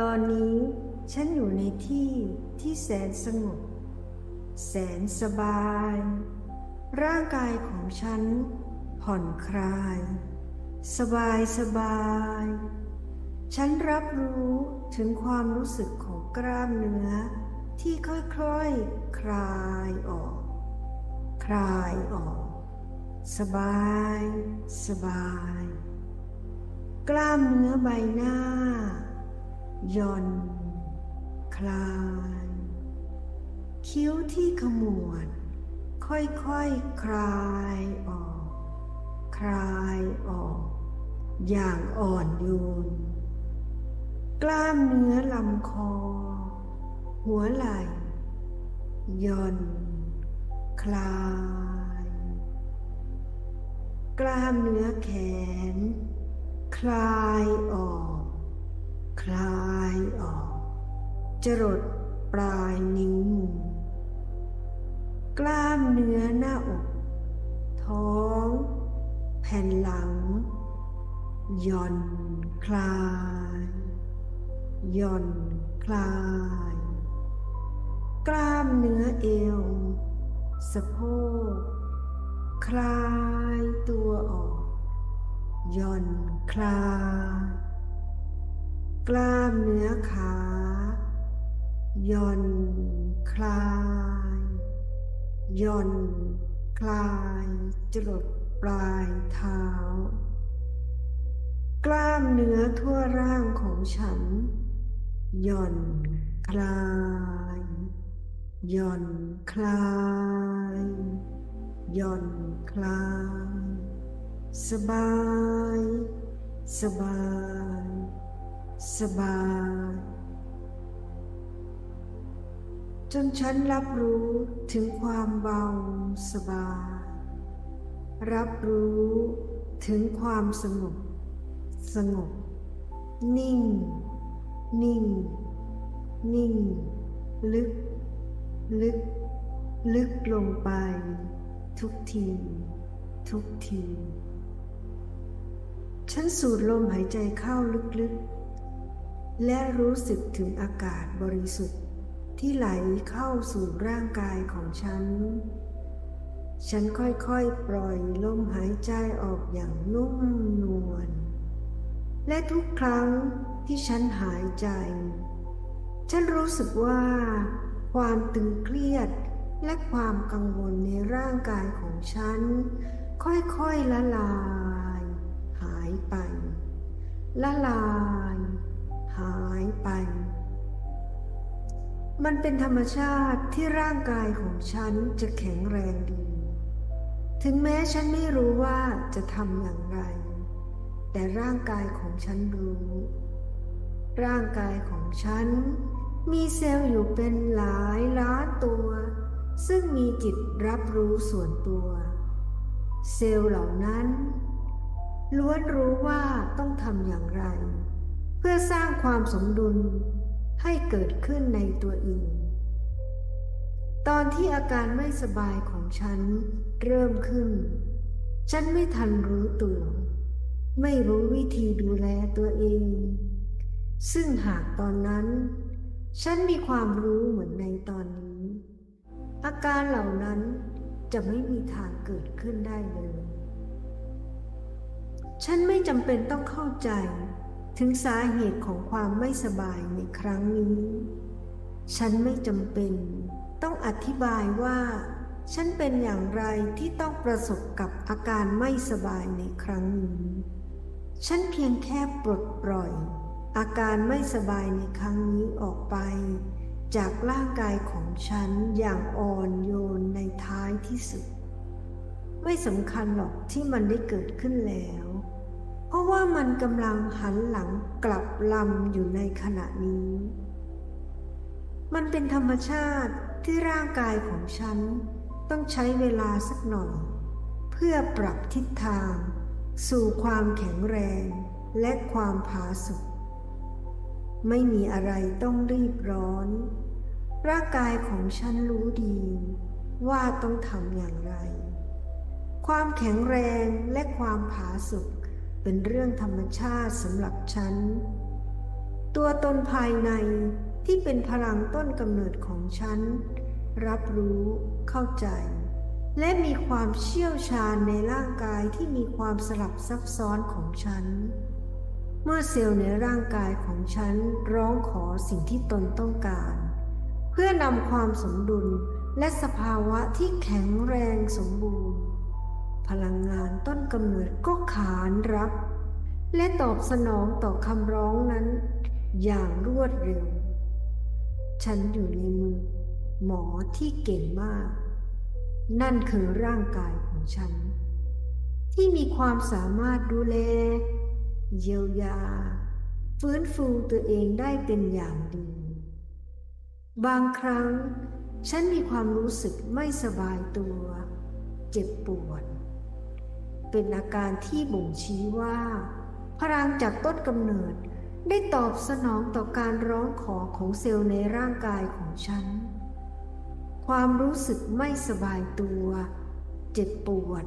ตอนนี้ฉันอยู่ในที่ที่แสนสงบ แสนสบาย ร่างกายของฉันผ่อนคลาย สบายสบาย ฉันรับรู้ถึงความรู้สึกของกล้ามเนื้อ ที่ค่อยๆคลายออก คลายออก สบาย สบาย กล้ามเนื้อใบหน้า ย่อนคลาย คิ้วที่ขมวด ค่อยๆคคลายออก คลายออก อย่างอ่อนโยน กล้ามเนื้อลำคอ หัวไหล่ย่อนคลาย กล้ามเนื้อแขน คลายออก คลายออก จรดปลายนิ้วมือกล้ามเนื้อหน้าอก ท้อง แผ่นหลัง ย่อนคลาย ย่อนคลาย กล้ามเนื้อเอว สะโพก คลายตัวออก ย่อนคลาย กล้ามเนื้อขาย่อนคลายย่อนคลายจรดปลายเท้า กล้ามเนื้อทั่วร่างของฉันย่อนคลายย่อนคลายย่อนคลาย สบาย สบาย สบาย จนฉันรับรู้ถึงความเบาสบาย รับรู้ถึงความสงบ สงบ นิ่ง นิ่ง นิ่ง ลึก ลึก ลึกลงไป ทุกที ทุกที ฉันสูดลมหายใจเข้าลึกๆ และรู้สึกถึงอากาศบริสุทธิ์ที่ไหลเข้าสู่ร่างกายของฉัน ฉันค่อยๆ ปล่อยลมหายใจออกอย่างนุ่มนวล และทุกครั้งที่ฉันหายใจ ฉันรู้สึกว่า ความตึงเครียดและความกังวลในร่างกายของฉัน ค่อยๆละลาย หายไป ละลาย หายไป มันเป็นธรรมชาติที่ร่างกายของฉันจะแข็งแรงดี ถึงแม้ฉันไม่รู้ว่าจะทำอย่างไร แต่ร่างกายของฉันรู้ ร่างกายของฉันมีเซลล์อยู่เป็นหลายล้านตัว ซึ่งมีจิตรับรู้ส่วนตัว เซลล์เหล่านั้นล้วนรู้ว่าต้องทำอย่างไร เพื่อสร้างความสมดุลให้เกิดขึ้นในตัวเองตอนที่อาการไม่สบายของฉันเริ่มขึ้น ฉันไม่ทันรู้ตัว ไม่รู้วิธีดูแลตัวเอง ซึ่งหากตอนนั้น ฉันมีความรู้เหมือนในตอนนี้ อาการเหล่านั้นจะไม่มีทางเกิดขึ้นได้เลย ฉันไม่จำเป็นต้องเข้าใจ ถึงสาเหตุของความไม่สบายในครั้งนี้ ฉันไม่จำเป็น ต้องอธิบายว่า ฉันเป็นอย่างไรที่ต้องประสบกับอาการไม่สบายในครั้งนี้ ฉันเพียงแค่ปลดปล่อย อาการไม่สบายในครั้งนี้ออกไป จากร่างกายของฉันอย่างอ่อนโยนในท้ายที่สุด ไม่สำคัญหรอกที่มันได้เกิดขึ้นแล้ว เพราะว่ามันกำลังหันหลังกลับลำอยู่ในขณะนี้ มันเป็นธรรมชาติที่ร่างกายของฉันต้องใช้เวลาสักหน่อย เพื่อปรับทิศทาง สู่ความแข็งแรงและความผาสุกไม่มีอะไรต้องรีบร้อน ร่างกายของฉันรู้ดี ว่าต้องทำอย่างไร ความแข็งแรงและความผาสุก เป็นเรื่องธรรมชาติสำหรับฉัน ตัวตนภายในที่เป็นพลังต้นกำเนิดของฉัน รับรู้เข้าใจ และมีความเชี่ยวชาญในร่างกายที่มีความสลับซับซ้อนของฉัน เมื่อเซลล์ในร่างกายของฉันร้องขอสิ่งที่ตนต้องการ เพื่อนำความสมดุลและสภาวะที่แข็งแรงสมบูรณ์ พลังงานต้นกำเนิดก็ขานรับ และตอบสนองต่อคำร้องนั้น อย่างรวดเร็ว ฉันอยู่ในมือหมอที่เก่งมาก นั่นคือร่างกายของฉัน ที่มีความสามารถดูแล เยียวยา ฟื้นฟูตัวเองได้เป็นอย่างดี บางครั้งฉันมีความรู้สึกไม่สบายตัว เจ็บปวด เป็นอาการที่บ่งชี้ว่า พลังจากต้นกำเนิดได้ตอบสนองต่อการร้องขอของเซลล์ในร่างกายของฉัน ความรู้สึกไม่สบายตัว เจ็บปวด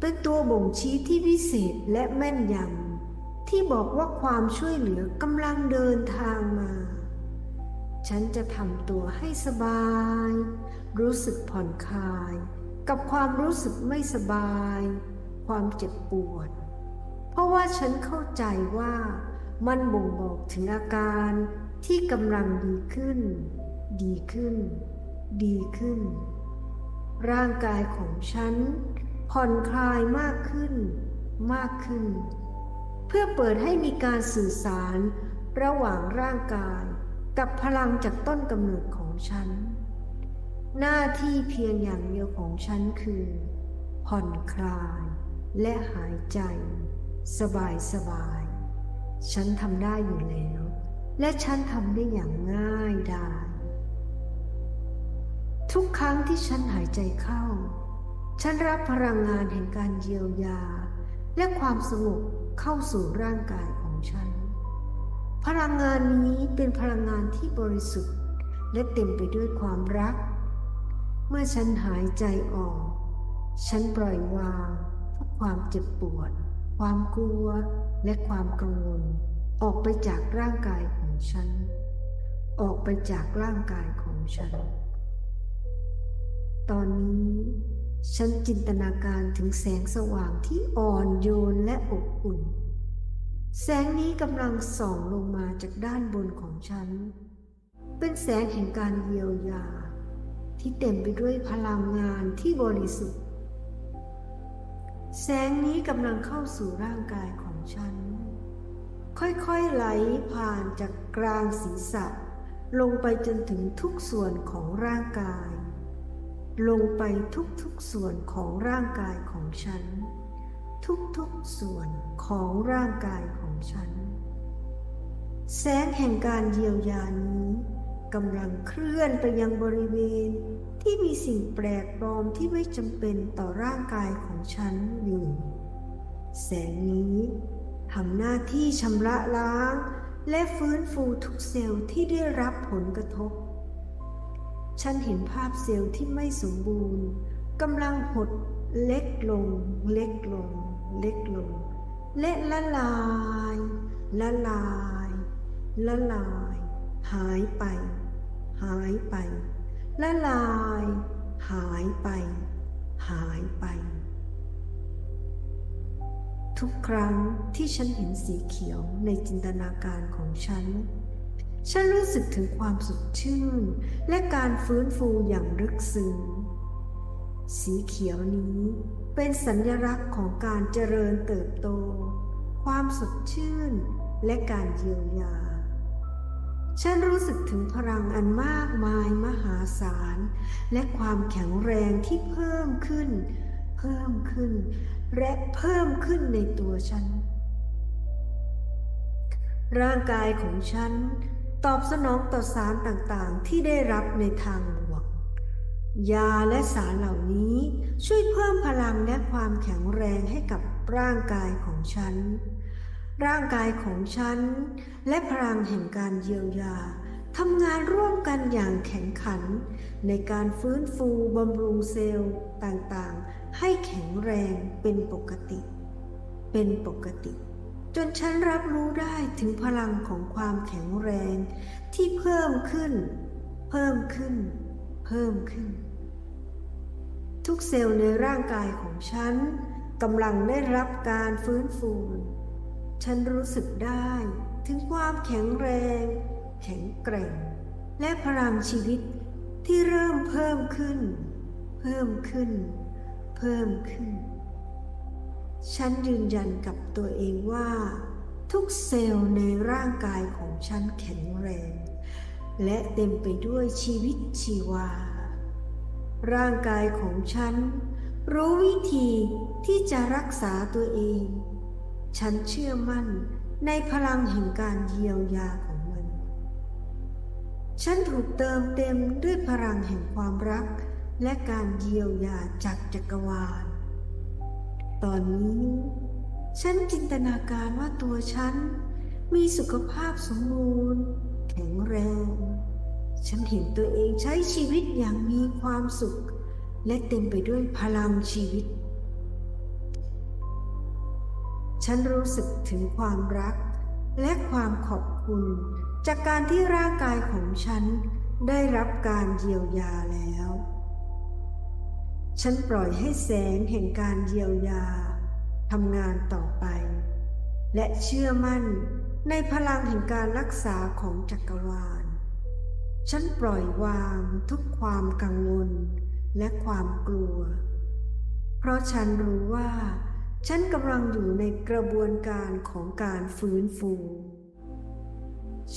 เป็นตัวบ่งชี้ที่พิเศษและแม่นยำที่บอกว่าความช่วยเหลือกำลังเดินทางมา ฉันจะทำตัวให้สบาย รู้สึกผ่อนคลาย กับความรู้สึกไม่สบาย ความเจ็บปวด เพราะว่าฉันเข้าใจว่ามันบ่งบอกถึงอาการที่กำลังดีขึ้น ดีขึ้น ดีขึ้น ร่างกายของฉันผ่อนคลายมากขึ้น มากขึ้น เพื่อเปิดให้มีการสื่อสารระหว่างร่างกายกับพลังจากต้นกำเนิดของฉัน หน้าที่เพียงอย่างเดียวของฉันคือ ผ่อนคลาย และหายใจ สบายสบาย ฉันทำได้อยู่แล้ว และฉันทำได้อย่างง่ายดายทุกครั้งที่ฉันหายใจเข้า ฉันรับพลังงานแห่งการเยียวยา และความสงบเข้าสู่ร่างกายของฉัน พลังงานนี้เป็นพลังงานที่บริสุทธิ์ และเต็มไปด้วยความรัก เมื่อฉันหายใจออก ฉันปล่อยวาง ความเจ็บปวด ความกลัว และความกังวล ออกไปจากร่างกายของฉัน ออกไปจากร่างกายของฉัน ตอนนี้ ฉันจินตนาการถึงแสงสว่างที่อ่อนโยนและอบอุ่น แสงนี้กำลังส่องลงมาจากด้านบนของฉัน เป็นแสงแห่งการเยียวยา ที่เต็มไปด้วยพลังงานที่บริสุทธิ์ แสงนี้กำลังเข้าสู่ร่างกายของฉัน ค่อยๆไหลผ่านจากกลางศีรษะ ลงไปจนถึงทุกส่วนของร่างกาย ลงไปทุกๆส่วนของร่างกายของฉัน ทุกๆส่วนของร่างกายของฉัน แสงแห่งการเยียวยานี้กำลังเคลื่อนไปยังบริเวณ ที่มีสิ่งแปลกปลอมที่ไม่จำเป็นต่อร่างกายของฉันอยู่ แสงนี้ทำหน้าที่ชำระล้าง และฟื้นฟูทุกเซลล์ที่ได้รับผลกระทบ ฉันเห็นภาพเซลล์ที่ไม่สมบูรณ์กำลังหดเล็กลง เล็กลง เล็กลง และละลาย ละลาย ละลาย หายไป หายไป ละลาย หายไป หายไป ทุกครั้งที่ฉันเห็นสีเขียวในจินตนาการของฉัน ฉันรู้สึกถึงความสดชื่น และการฟื้นฟูอย่างลึกซึ้งสีเขียวนี้เป็นสัญลักษณ์ของการเจริญเติบโต ความสดชื่น และการเยียวยา ฉันรู้สึกถึงพลังอันมากมายมหาศาล และความแข็งแรงที่เพิ่มขึ้น เพิ่มขึ้น และเพิ่มขึ้นในตัวฉัน ร่างกายของฉันตอบสนองต่อสารต่างๆ ที่ได้รับในทางบวก ยาและสารเหล่านี้ช่วยเพิ่มพลังและความแข็งแรงให้กับร่างกายของฉัน ร่างกายของฉัน และพลังแห่งการเยียวยาทำงานร่วมกันอย่างแข็งขัน ในการฟื้นฟูบำรุงเซลล์ต่างๆ ให้แข็งแรงเป็นปกติ เป็นปกติ จนฉันรับรู้ได้ถึงพลังของความแข็งแรงที่เพิ่มขึ้น เพิ่มขึ้น เพิ่มขึ้น ทุกเซลล์ในร่างกายของฉันกำลังได้รับการฟื้นฟู ฉันรู้สึกได้ถึงความแข็งแรง แข็งแกร่ง และพลังชีวิตที่เริ่มเพิ่มขึ้น เพิ่มขึ้น เพิ่มขึ้น ฉันยืนยันกับตัวเองว่า ทุกเซลล์ในร่างกายของฉันแข็งแรง และเต็มไปด้วยชีวิตชีวา ร่างกายของฉันรู้วิธีที่จะรักษาตัวเอง ฉันเชื่อมั่นในพลังแห่งการเยียวยาของมัน ฉันถูกเติมเต็มด้วยพลังแห่งความรัก และการเยียวยาจากจักรวาล ตอนนี้ ฉันจินตนาการว่าตัวฉันมีสุขภาพสมบูรณ์ แข็งแรง ฉันเห็นตัวเองใช้ชีวิตอย่างมีความสุข และเต็มไปด้วยพลังชีวิต ฉันรู้สึกถึงความรัก และความขอบคุณ จากการที่ร่างกายของฉันได้รับการเยียวยาแล้ว ฉันปล่อยให้แสงแห่งการเยียวยาทำงานต่อไป และเชื่อมั่นในพลังแห่งการรักษาของจักรวาล ฉันปล่อยวางทุกความกังวลและความกลัว เพราะฉันรู้ว่า ฉันกำลังอยู่ในกระบวนการของการฟื้นฟู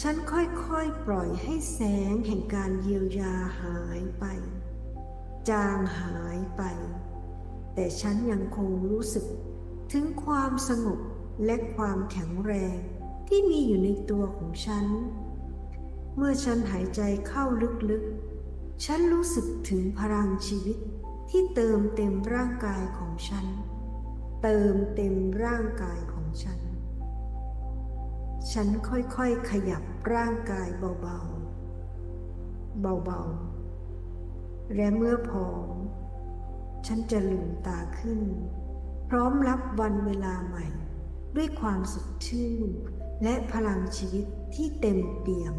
ฉันค่อยๆปล่อยให้แสงแห่งการเยียวยาหายไป จางหายไป แต่ฉันยังคงรู้สึกถึงความสงบและความแข็งแรงที่มีอยู่ในตัวของฉัน เมื่อฉันหายใจเข้าลึกๆ ฉันรู้สึกถึงพลังชีวิตที่เติมเต็มร่างกายของฉัน เติมเต็มร่างกายของฉัน ฉันค่อยๆขยับร่างกายเบาๆ เบาๆ และเมื่อพร้อม ฉันจะลืมตาขึ้น พร้อมรับวันเวลาใหม่ ด้วยความสดชื่น และพลังชีวิตที่เต็มเปี่ยม